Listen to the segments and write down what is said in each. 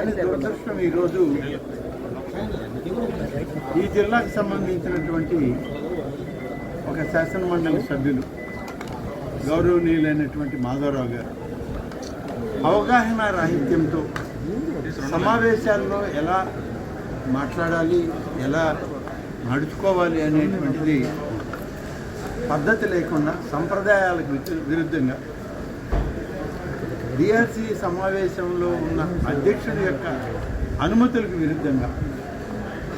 కానీ దురదృష్టం ఈరోజు ఈ జిల్లాకు సంబంధించినటువంటి ఒక శాసనమండలి సభ్యులు గౌరవనీయులైనటువంటి మాధవరావు గారు. అవగాహన రాహిత్యంతో సమావేశాల్లో ఎలా మాట్లాడాలి ఎలా నడుచుకోవాలి అనేటువంటిది పద్ధతి లేకుండా సంప్రదాయాలకు విరుద్ధంగా డిఆర్సి సమావేశంలో ఉన్న అధ్యక్షుడి యొక్క అనుమతులకు విరుద్ధంగా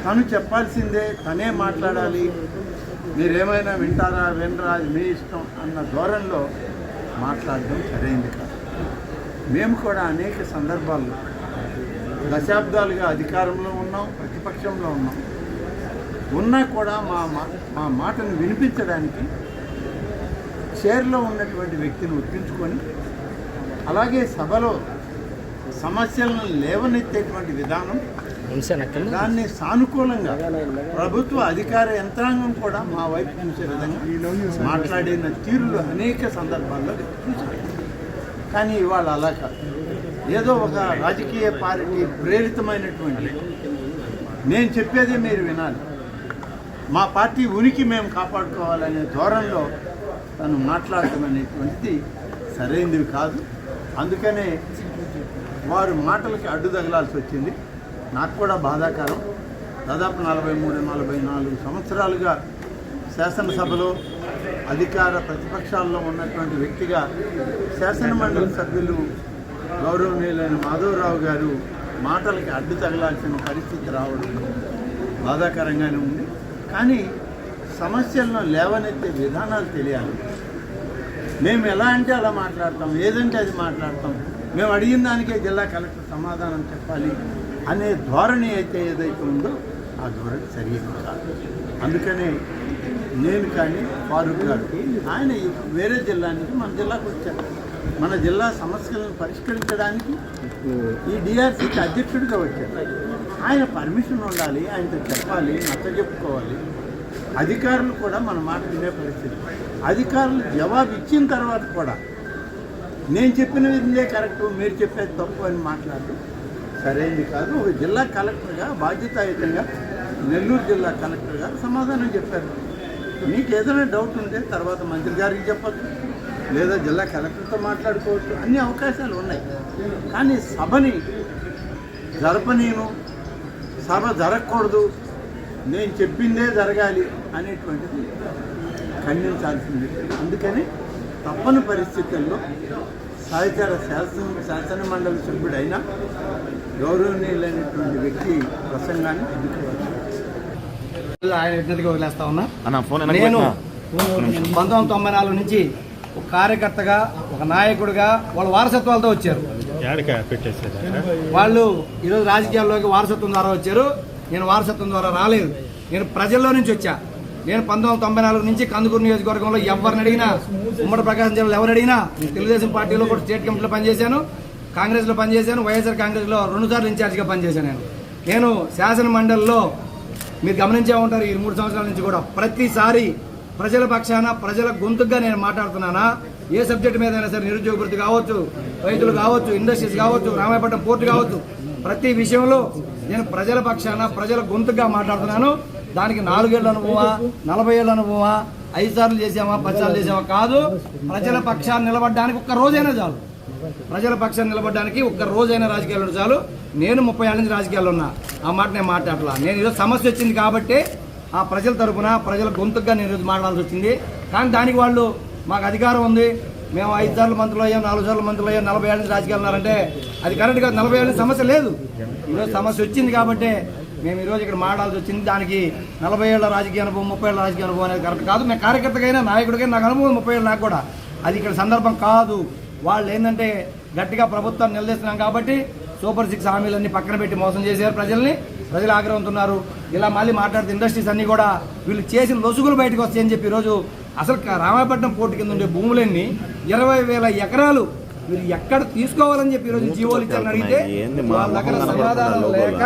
తను చెప్పాల్సిందే తనే మాట్లాడాలి మీరేమైనా వింటారా వినరా మీ ఇష్టం అన్న ధోరణిలో మాట్లాడడం సరైంది కాదు. మేము కూడా అనేక సందర్భాల్లో దశాబ్దాలుగా అధికారంలో ఉన్నాం ప్రతిపక్షంలో ఉన్నాం. ఉన్నా కూడా మా మా- మా మాటను వినిపించడానికి చైర్లో ఉన్నటువంటి వ్యక్తిని ఒప్పించుకొని అలాగే సభలో సమస్యలను లేవనెత్తేటువంటి విధానం దాన్ని సానుకూలంగా ప్రభుత్వ అధికార యంత్రాంగం కూడా మా వైపు చూసే విధంగా మాట్లాడిన తీరులు అనేక సందర్భాల్లో చూసాం కానీ ఇవాళ అలా కాదు. ఏదో ఒక రాజకీయ పార్టీ ప్రేరితమైనటువంటి నేను చెప్పేది మీరు వినాలి. మా పార్టీ ఉనికి మేము కాపాడుకోవాలనే ధోరణిలో తను మాట్లాడటం అనేటువంటిది సరైనది కాదు. అందుకనే వారు మాటలకి అడ్డు తగలాల్సి వచ్చింది. నాకు కూడా బాధాకరం. దాదాపు నలభై మూడు నలభై నాలుగు సంవత్సరాలుగా శాసనసభలో అధికార ప్రతిపక్షాల్లో ఉన్నటువంటి వ్యక్తిగా శాసనమండలి సభ్యులు గౌరవనీయులైన మాధవరావు గారు మాటలకి అడ్డు తగలాల్సిన పరిస్థితి రావడం బాధాకరంగానే ఉంది. కానీ సమస్యలను లేవనెత్తే విధానాలు తెలియాలి. మేము ఎలా అంటే అలా మాట్లాడతాం. ఏదంటే అది మాట్లాడతాం. మేము అడిగిన దానికే జిల్లా కలెక్టర్ సమాధానం చెప్పాలి అనే ధోరణి అయితే ఏదైతే ఉందో ఆ ధోరణి సరిగ్గా కాదు. అందుకనే నేను కానీ ఫారూక్ గారు ఆయన వేరే జిల్లా నుంచి మన జిల్లాకు వచ్చారు. మన జిల్లా సమస్యలను పరిష్కరించడానికి ఈ డిఆర్సీకి అధ్యక్షుడిగా వచ్చారు. ఆయన పర్మిషన్ ఉండాలి ఆయనతో చెప్పాలి నచ్చ చెప్పుకోవాలి. అధికారులు కూడా మన మాట వినే పరిస్థితి. అధికారులు జవాబు ఇచ్చిన తర్వాత కూడా నేను చెప్పిన విధంగా కరెక్ట్ మీరు చెప్పేది తప్పు అని మాట్లాడు సరైనది కాదు. ఒక జిల్లా కలెక్టర్గా బాధ్యతాయుతంగా నెల్లూరు జిల్లా కలెక్టర్ గారు సమాధానం చెప్పారు. మీకు ఏదైనా డౌట్ ఉంటే తర్వాత మంత్రి గారికి చెప్పచ్చు లేదా జిల్లా కలెక్టర్తో మాట్లాడుకోవచ్చు. అన్ని అవకాశాలు ఉన్నాయి. కానీ సభని జరపనీను సభ జరగకూడదు నేను చెప్పిందే జరగాలి అనేటువంటిది ఖండించాల్సింది. అందుకని తప్పని పరిస్థితుల్లో సహచర శాసన శాసన మండలి సభ్యుడైన గౌరవనీయులైనటువంటి వ్యక్తి ప్రసంగాన్ని ఆయన ఇద్దరికి వదిలేస్తా ఉన్నా. అన్న ఫోన్ నేను పంతొమ్మిది వందల తొంభై నాలుగు నుంచి ఒక కార్యకర్తగా ఒక నాయకుడిగా వాళ్ళ వారసత్వాలతో వచ్చారు. వాళ్ళు ఈరోజు రాజకీయాల్లోకి వారసత్వం ద్వారా వచ్చారు. నేను వారసత్వం ద్వారా రాలేదు. నేను ప్రజల్లో నుంచి వచ్చా. నేను పంతొమ్మిది తొంభై నాలుగు నుంచి కందుకూరు నియోజకవర్గంలో ఎవరిని అడిగినా ఉమ్మడి ప్రకాశం జిల్లాలో ఎవరు అడిగినా తెలుగుదేశం పార్టీలో కూడా స్టేట్ కమిటీలో పనిచేశాను కాంగ్రెస్లో పనిచేశాను వైఎస్ఆర్ కాంగ్రెస్లో రెండు సార్లు ఇన్ఛార్జిగా పనిచేశాను నేను. నేను శాసన మండలిలో మీరు గమనించే ఉంటారు ఈ మూడు సంవత్సరాల నుంచి కూడా ప్రతిసారి ప్రజల పక్షాన ప్రజల గొంతుగా నేను మాట్లాడుతున్నానా? ఏ సబ్జెక్ట్ మీద అయినా సరే నిరుద్యోగ వృత్తి కావచ్చు రైతులు కావచ్చు ఇండస్ట్రీస్ కావచ్చు రామాయపట్నం పోర్టు కావచ్చు ప్రతి విషయంలో నేను ప్రజల పక్షాన ప్రజల గొంతుగా మాట్లాడుతున్నాను. దానికి నాలుగేళ్ళ అనుభవమా? నలభై ఏళ్ళ అనుభవమా? ఐదు సార్లు చేసామా? పది చేసామా? కాదు. ప్రజల పక్షాన్ని నిలబడడానికి ఒక్క రోజైనా చాలు. ప్రజల పక్షాన్ని నిలబడడానికి ఒక్క రోజైనా రాజకీయాలు చాలు. నేను ముప్పై ఏళ్ళ నుంచి రాజకీయాల్లో ఉన్నా. ఆ మాట నేను మాట్లాడలా. నేను ఈరోజు సమస్య వచ్చింది కాబట్టి ఆ ప్రజల తరపున ప్రజల గొంతుగా నేను ఈరోజు మాట్లాడాల్సి వచ్చింది. కానీ దానికి వాళ్ళు మాకు అధికారం ఉంది. మేము ఐదు సార్లు మంత్రులు అయ్యాం నాలుగు సార్లు మంత్రులు అయ్యాం నలభై ఏళ్ళ నుంచి రాజకీయాలు ఉన్నారంటే అది కరెక్ట్ కాదు. నలభై ఏళ్ళ సమస్య లేదు. ఈరోజు సమస్య వచ్చింది కాబట్టి మేము ఈరోజు ఇక్కడ మాట్లాడాల్సి వచ్చింది. దానికి నలభై ఏళ్ళ రాజకీయ అనుభవం ముప్పై ఏళ్ళ రాజకీయ అనుభవం అనేది కరెక్ట్ కాదు. మేము కార్యకర్తకైనా నాయకుడికైనా నాకు అనుభవం ముప్పై ఏళ్ళు నాకు కూడా. అది ఇక్కడ సందర్భం కాదు. వాళ్ళు ఏంటంటే గట్టిగా ప్రభుత్వాన్ని నిలదీస్తున్నాం కాబట్టి సూపర్ సిక్స్ హామీలన్నీ పక్కన పెట్టి మోసం చేశారు ప్రజల్ని. ప్రజలు ఆగ్రహంతున్నారు. ఇలా మళ్ళీ మాట్లాడితే ఇండస్ట్రీస్ అన్నీ కూడా వీళ్ళు చేసిన లొసుగులు బయటకు వస్తాయని చెప్పి ఈరోజు అసలు రామాయపట్నం పోర్టు కింద ఉండే భూములన్నీ ఇరవై వేల ఎకరాలు వీళ్ళు ఎక్కడ తీసుకోవాలని చెప్పి ఈరోజు జీవోలు ఇచ్చారని అడిగితే వాళ్ళ దగ్గర సమాధానం లేక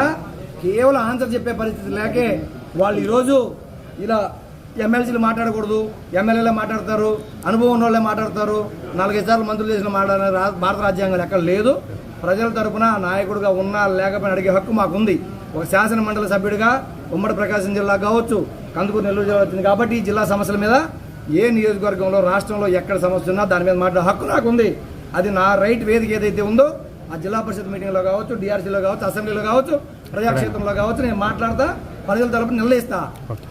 కేవలం ఆన్సర్ చెప్పే పరిస్థితి లేకే వాళ్ళు ఈరోజు ఇలా ఎమ్మెల్సీలు మాట్లాడకూడదు ఎమ్మెల్యేలే మాట్లాడతారు అనుభవం ఉన్న వాళ్ళే మాట్లాడతారు నాలుగైదు సార్లు మంత్రులు చేసిన మాట్లాడే భారత రాజ్యాంగం ఎక్కడ లేదు. ప్రజల తరపున నాయకుడిగా ఉన్నా లేకపోయినా అడిగే హక్కు మాకుంది. ఒక శాసన మండలి సభ్యుడిగా ఉమ్మడి ప్రకాశం జిల్లా కావచ్చు కందుకూరు నెల్లూరు జిల్లా వచ్చింది కాబట్టి ఈ జిల్లా సమస్యల మీద ఏ నియోజకవర్గంలో రాష్ట్రంలో ఎక్కడ సమస్య ఉన్నా దాని మీద మాట్లాడే హక్కు నాకు ఉంది అది నా రైట్ వేదిక ఏదైతే ఉందో ఆ జిల్లా పరిషత్ మీటింగ్లో కావచ్చు డిఆర్సీలో కావచ్చు అసెంబ్లీలో కావచ్చు ప్రజాక్షేత్రంలో కావచ్చు నేను మాట్లాడతా ప్రజల తరపున నిర్ణయిస్తా.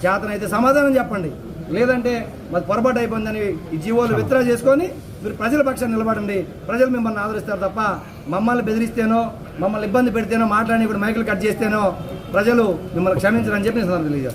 చేతనైతే సమాధానం చెప్పండి. లేదంటే మాది పొరపాటు అయిపోయిందని ఈ జీవోలు విత్డ్రా చేసుకొని మీరు ప్రజల పక్షాన్ని నిలబడండి. ప్రజలు మిమ్మల్ని ఆదరిస్తారు తప్ప మమ్మల్ని బెదిరిస్తేనో మమ్మల్ని ఇబ్బంది పెడితేనో మాట్లాడి ఇప్పుడు మైకులు కట్ చేస్తేనో ప్రజలు మిమ్మల్ని క్షమించరని చెప్పి నేను తెలియజేస్తాను